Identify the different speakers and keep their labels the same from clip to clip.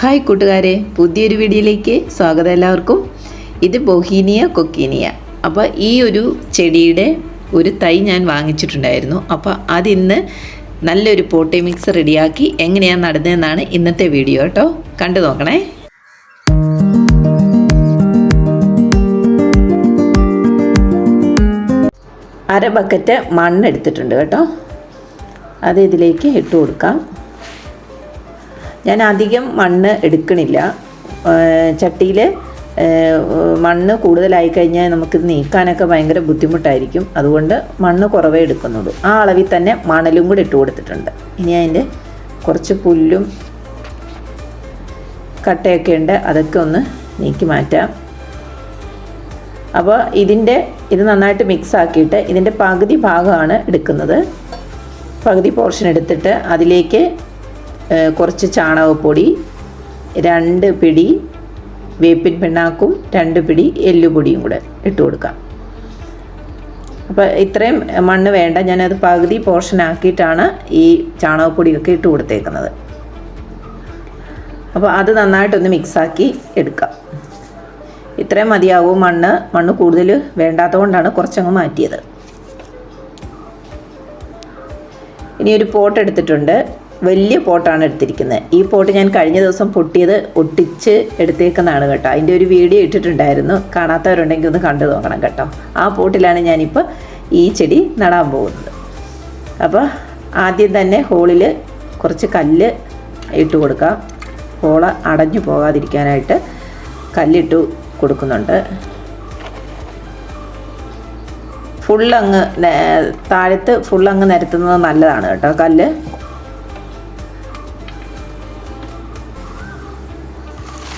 Speaker 1: Hi കൂട്ടുകാരെ പുതിയൊരു വീഡിയോയിലേക്ക് സ്വാഗതം എല്ലാവർക്കും. ഇത് ബൊഹീനിയ കൊക്കീനിയ. അപ്പോൾ ഈ ഒരു ചെടിയുടെ ഒരു തൈ ഞാൻ വാങ്ങിച്ചിട്ടുണ്ടായിരുന്നു. അപ്പോൾ അതിന്ന് നല്ലൊരു പോട്ടി മിക്സ് റെഡിയാക്കി എങ്ങനെയാണ് നടന്നതെന്നാണ് ഇന്നത്തെ വീഡിയോ കേട്ടോ. കണ്ടു നോക്കണേ. അര ബക്കറ്റ് മണ്ണെടുത്തിട്ടുണ്ട് കേട്ടോ. അത് ഇതിലേക്ക് ഇട്ട് കൊടുക്കാം. ഞാൻ അധികം മണ്ണ് എടുക്കണില്ല. ചട്ടിയിൽ മണ്ണ് കൂടുതലായി കഴിഞ്ഞാൽ നമുക്കിത് നീക്കാനൊക്കെ ഭയങ്കര ബുദ്ധിമുട്ടായിരിക്കും. അതുകൊണ്ട് മണ്ണ് കുറവേ എടുക്കുന്നുള്ളൂ. ആ അളവിൽ തന്നെ മണലും കൂടി ഇട്ട് കൊടുത്തിട്ടുണ്ട്. ഇനി അതിന്റെ കുറച്ച് പുല്ലും കട്ടയൊക്കെ ഉണ്ട്. അതൊക്കെ ഒന്ന് നീക്കി മാറ്റാം. അപ്പോൾ ഇതിന്റെ ഇത് നന്നായിട്ട് മിക്സ് ആക്കിയിട്ട് ഇതിന്റെ പകുതി ഭാഗമാണ് എടുക്കുന്നത്. പകുതി പോർഷൻ എടുത്തിട്ട് അതിലേക്ക് കുറച്ച് ചാണകപ്പൊടി രണ്ട് പിടി വേപ്പിൻ പിണ്ണാക്കും രണ്ട് പിടി എല്ലുപൊടിയും കൂടെ ഇട്ട് കൊടുക്കാം. അപ്പോൾ ഇത്രയും മണ്ണ് വേണ്ട. ഞാനത് പകുതി പോർഷൻ ആക്കിയിട്ടാണ് ഈ ചാണകപ്പൊടിയൊക്കെ ഇട്ട് കൊടുത്തേക്കുന്നത്. അപ്പോൾ അത് നന്നായിട്ടൊന്ന് മിക്സാക്കി എടുക്കാം. ഇത്രയും മതിയാവും മണ്ണ്. മണ്ണ് കൂടുതൽ വേണ്ടാത്തതുകൊണ്ടാണ് കുറച്ചങ്ങ് മാറ്റിയത്. ഇനി ഒരു പോട്ട് എടുത്തിട്ടുണ്ട്. വലിയ പോട്ടാണ് എടുത്തിരിക്കുന്നത്. ഈ പോട്ട് ഞാൻ കഴിഞ്ഞ ദിവസം പൊട്ടിയത് ഒട്ടിച്ച് എടുത്തേക്കുന്നതാണ് കേട്ടോ. അതിന്റെ ഒരു വീഡിയോ ഇട്ടിട്ടുണ്ടായിരുന്നു. കാണാത്തവരുണ്ടെങ്കിൽ ഒന്ന് കണ്ടു നോക്കണം കേട്ടോ. ആ പോട്ടിലാണ് ഞാനിപ്പോൾ ഈ ചെടി നടാൻ പോകുന്നത്. അപ്പോൾ ആദ്യം തന്നെ ഹോളിൽ കുറച്ച് കല്ല് ഇട്ട് കൊടുക്കാം. ഹോൾ അടഞ്ഞു പോകാതിരിക്കാനായിട്ട് കല്ലിട്ട് കൊടുക്കുന്നുണ്ട്. ഫുള്ളങ്ങ് താഴത്ത് ഫുള്ളങ്ങ് നിരത്തുന്നത് നല്ലതാണ് കേട്ടോ. കല്ല്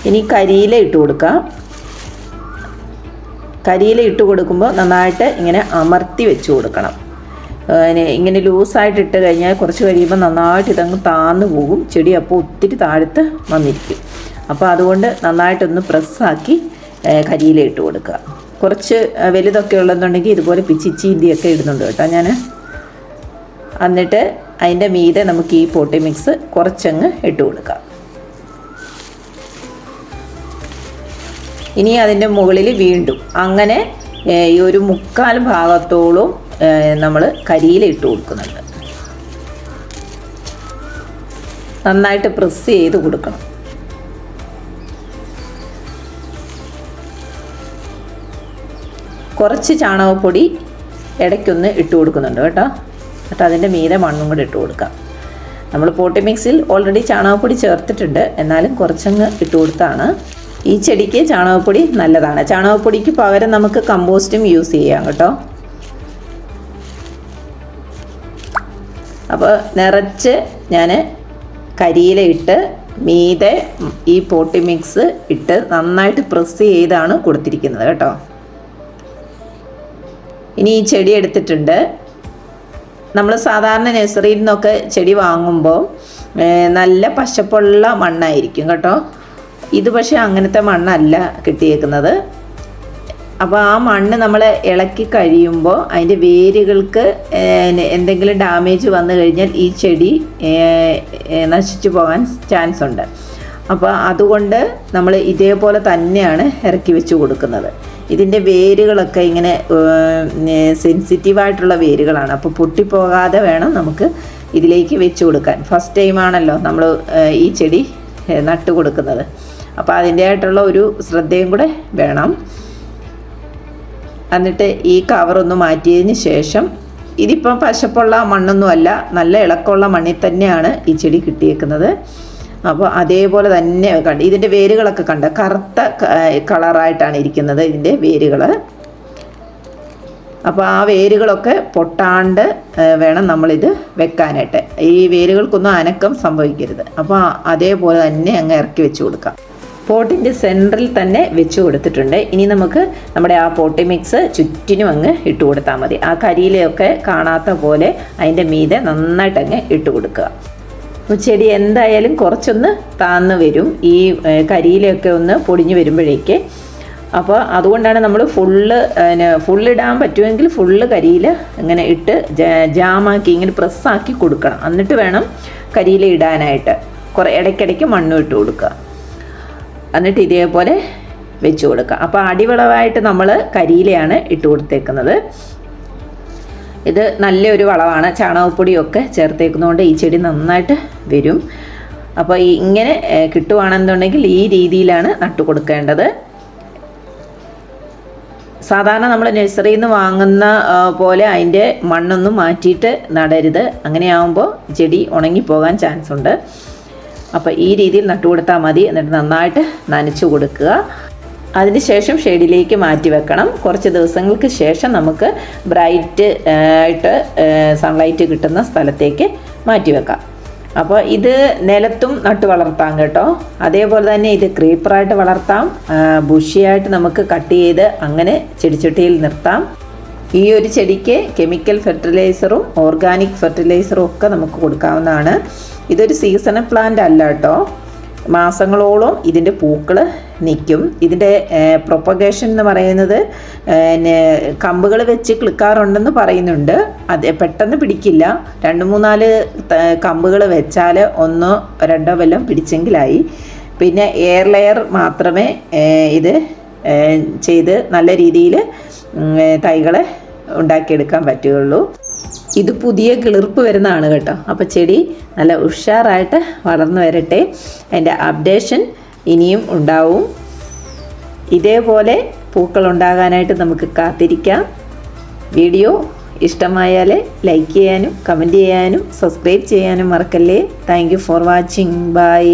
Speaker 1: ഇനി കരിയില ഇട്ട് കൊടുക്കാം. കരിയില ഇട്ട് കൊടുക്കുമ്പോൾ നന്നായിട്ട് ഇങ്ങനെ അമർത്തി വെച്ച് കൊടുക്കണം. ഇങ്ങനെ ലൂസായിട്ട് ഇട്ട് കഴിഞ്ഞാൽ കുറച്ച് കഴിയുമ്പോൾ നന്നായിട്ട് ഇതങ്ങ് താന്നു പോകും. ചെടി അപ്പോൾ ഒത്തിരി താഴത്ത് വന്നിരിക്കും. അപ്പോൾ അതുകൊണ്ട് നന്നായിട്ടൊന്ന് പ്രസ്സാക്കി കരിയില ഇട്ട് കൊടുക്കുക. കുറച്ച് വലുതൊക്കെ ഉള്ളതെന്നുണ്ടെങ്കിൽ ഇതുപോലെ പിച്ചിച്ചീന്തിയൊക്കെ ഇടുന്നുണ്ട് കേട്ടോ ഞാൻ എന്നിട്ട് അതിന്റെ മീതെ നമുക്ക് ഈ പോട്ടി മിക്സ് കുറച്ചങ്ങ് ഇട്ട് കൊടുക്കാം. ഇനി അതിന്റെ മുകളിൽ വീണ്ടും അങ്ങനെ ഈ ഒരു മുക്കാൽ ഭാഗത്തോളം നമ്മൾ കരിയിൽ ഇട്ട് കൊടുക്കുന്നുണ്ട്. നന്നായിട്ട് പ്രസ് ചെയ്ത് കൊടുക്കണം. കുറച്ച് ചാണകപ്പൊടി ഇടയ്ക്കൊന്ന് ഇട്ട് കൊടുക്കുന്നുണ്ട് കേട്ടോ. എന്നിട്ട് അതിന്റെ മീതെ മണ്ണും കൂടി ഇട്ട് കൊടുക്കാം. നമ്മൾ പോട്ടി മിക്സിൽ ഓൾറെഡി ചാണകപ്പൊടി ചേർത്തിട്ടുണ്ട്. എന്നാലും കുറച്ചങ്ങ് ഇട്ട് കൊടുത്താണ്. ഈ ചെടിക്ക് ചാണകപ്പൊടി നല്ലതാണ്. ചാണകപ്പൊടിക്ക് പകരം നമുക്ക് കമ്പോസ്റ്റും യൂസ് ചെയ്യാം കേട്ടോ. അപ്പോൾ നിറച്ച് ഞാൻ കരിയില ഇട്ട് മീതെ ഈ പോട്ടി മിക്സ് ഇട്ട് നന്നായിട്ട് പ്രസ് ചെയ്താണ് കൊടുത്തിരിക്കുന്നത് കേട്ടോ. ഇനി ഈ ചെടി എടുത്തിട്ടുണ്ട്. നമ്മൾ സാധാരണ നഴ്സറിയിൽ നിന്നൊക്കെ ചെടി വാങ്ങുമ്പോൾ നല്ല പശപ്പുള്ള മണ്ണായിരിക്കും കേട്ടോ. ഇത് പക്ഷേ അങ്ങനത്തെ മണ്ണല്ല കിട്ടിയേക്കുന്നത്. അപ്പോൾ ആ മണ്ണ് നമ്മൾ ഇളക്കി കഴിയുമ്പോൾ അതിന്റെ വേരുകൾക്ക് എന്തെങ്കിലും ഡാമേജ് വന്നു കഴിഞ്ഞാൽ ഈ ചെടി നശിച്ചു പോകാൻ ചാൻസ് ഉണ്ട്. അപ്പോൾ അതുകൊണ്ട് നമ്മൾ ഇതേപോലെ തന്നെയാണ് ഇറക്കി വെച്ച് കൊടുക്കുന്നത്. ഇതിന്റെ വേരുകളൊക്കെ ഇങ്ങനെ സെൻസിറ്റീവായിട്ടുള്ള വേരുകളാണ്. അപ്പോൾ പൊട്ടിപ്പോകാതെ വേണം നമുക്ക് ഇതിലേക്ക് വെച്ച് കൊടുക്കാൻ. ഫസ്റ്റ് ടൈമാണല്ലോ നമ്മൾ ഈ ചെടി നട്ട് കൊടുക്കുന്നത്. അപ്പോൾ അതിന്റെതായിട്ടുള്ള ഒരു ശ്രദ്ധയും കൂടെ വേണം. എന്നിട്ട് ഈ കവറൊന്ന് മാറ്റിയതിന് ശേഷം ഇതിപ്പം പശപ്പുള്ള മണ്ണൊന്നുമല്ല നല്ല ഇളക്കമുള്ള മണ്ണിൽ തന്നെയാണ് ഈ ചെടി കിട്ടിയേക്കുന്നത്. അപ്പോൾ അതേപോലെ തന്നെ കണ്ട് ഇതിന്റെ വേരുകളൊക്കെ കണ്ട് കറുത്ത കളറായിട്ടാണ് ഇരിക്കുന്നത് ഇതിന്റെ വേരുകൾ അപ്പോൾ ആ വേരുകളൊക്കെ പൊട്ടാണ്ട് വേണം നമ്മളിത് വെക്കാനായിട്ട്. ഈ വേരുകൾക്കൊന്നും അനക്കം സംഭവിക്കരുത്. അപ്പോൾ അതേപോലെ തന്നെ അങ്ങ് ഇറക്കി വെച്ച് കൊടുക്കാം. പോട്ടിന്റെ സെന്ററിൽ തന്നെ വെച്ച് കൊടുത്തിട്ടുണ്ട്. ഇനി നമുക്ക് നമ്മുടെ ആ പോട്ടി മിക്സ് ചുറ്റിനും അങ്ങ് ഇട്ട് കൊടുത്താൽ മതി. ആ കരിയിലെയൊക്കെ കാണാത്ത പോലെ അതിന്റെ മീതെ നന്നായിട്ട് അങ്ങ് ഇട്ട് കൊടുക്കുക. ചെടി എന്തായാലും കുറച്ചൊന്ന് താന്ന് വരും. ഈ കരിയിലൊക്കെ ഒന്ന് പൊടിഞ്ഞു വരുമ്പോഴേക്ക് അപ്പോൾ അതുകൊണ്ടാണ് നമ്മൾ ഫുള്ള് ഇടാൻ പറ്റുമെങ്കിൽ ഫുള്ള് കരിയിൽ ഇങ്ങനെ ഇട്ട് ജാമാക്കി ഇങ്ങനെ പ്രസ്സാക്കി കൊടുക്കണം. എന്നിട്ട് വേണം കരിയിൽ ഇടാനായിട്ട്. കുറേ ഇടയ്ക്കിടയ്ക്ക് മണ്ണും ഇട്ട് കൊടുക്കുക. എന്നിട്ട് ഇതേപോലെ വെച്ച് കൊടുക്കുക. അപ്പോൾ അടിവളവായിട്ട് നമ്മൾ കരിയിലയാണ് ഇട്ട് കൊടുത്തേക്കുന്നത്. ഇത് നല്ലൊരു വളമാണ് ചാണകപ്പൊടിയൊക്കെ ചേർത്തേക്കുന്നതുകൊണ്ട് ഈ ചെടി നന്നായിട്ട് വരും. അപ്പോൾ ഇങ്ങനെ കിട്ടുവാണെന്നുണ്ടെങ്കിൽ ഈ രീതിയിലാണ് നട്ടു കൊടുക്കേണ്ടത്. സാധാരണ നമ്മൾ നഴ്സറിയിൽ നിന്ന് വാങ്ങുന്ന പോലെ അതിന്റെ മണ്ണൊന്നും മാറ്റിയിട്ട് നടരുത്. അങ്ങനെയാവുമ്പോൾ ചെടി ഉണങ്ങിപ്പോകാൻ ചാൻസ് ഉണ്ട്. അപ്പോൾ ഈ രീതിയിൽ നട്ടു കൊടുത്താൽ മതി. എന്നിട്ട് നന്നായിട്ട് നനച്ചു കൊടുക്കുക. അതിനുശേഷം ഷെയ്ഡിലേക്ക് മാറ്റി വെക്കണം. കുറച്ച് ദിവസങ്ങൾക്ക് ശേഷം നമുക്ക് ബ്രൈറ്റ് ആയിട്ട് സൺലൈറ്റ് കിട്ടുന്ന സ്ഥലത്തേക്ക് മാറ്റി വെക്കാം. അപ്പോൾ ഇത് നിലത്തും നട്ട് വളർത്താം കേട്ടോ. അതേപോലെ തന്നെ ഇത് ക്രീപ്പറായിട്ട് വളർത്താം. ബുഷിയായിട്ട് നമുക്ക് കട്ട് ചെയ്ത് അങ്ങനെ ചെടിച്ചട്ടിയിൽ നിർത്താം. ഈ ഒരു ചെടിക്ക് കെമിക്കൽ ഫെർട്ടിലൈസറും ഓർഗാനിക് ഫെർട്ടിലൈസറും ഒക്കെ നമുക്ക് കൊടുക്കാവുന്നതാണ്. ഇതൊരു സീസണൽ പ്ലാന്റ് അല്ല കേട്ടോ. മാസങ്ങളോളം ഇതിന്റെ പൂക്കൾ നിൽക്കും. ഇതിന്റെ പ്രൊപ്പഗേഷൻ എന്ന് പറയുന്നത് കമ്പുകൾ വെച്ച് കിളിക്കാറുണ്ടെന്ന് പറയുന്നുണ്ട്. അത് പെട്ടെന്ന് പിടിക്കില്ല. രണ്ട് മൂന്നാൽ കമ്പുകൾ വെച്ചാൽ ഒന്നോ രണ്ടോ വല്ലതും പിടിച്ചെങ്കിലായി. പിന്നെ എയർ ലെയർ മാത്രമേ ഇത് ചെയ്ത് നല്ല രീതിയിൽ തൈകളെ ഉണ്ടാക്കിയെടുക്കാൻ പറ്റുകയുള്ളൂ. ഇത് പുതിയ കിളിർപ്പ് വരുന്നതാണ് കേട്ടോ. അപ്പോൾ ചെടി നല്ല ഉഷാറായിട്ട് വളർന്നു വരട്ടെ. അതിന്റെ അപ്ഡേഷൻ ഇനിയും ഉണ്ടാവും. ഇതേപോലെ പൂക്കൾ ഉണ്ടാകാനായിട്ട് നമുക്ക് കാത്തിരിക്കാം. വീഡിയോ ഇഷ്ടമായാൽ ലൈക്ക് ചെയ്യാനും കമന്റ് ചെയ്യാനും സബ്സ്ക്രൈബ് ചെയ്യാനും മറക്കല്ലേ. Thank for watching bye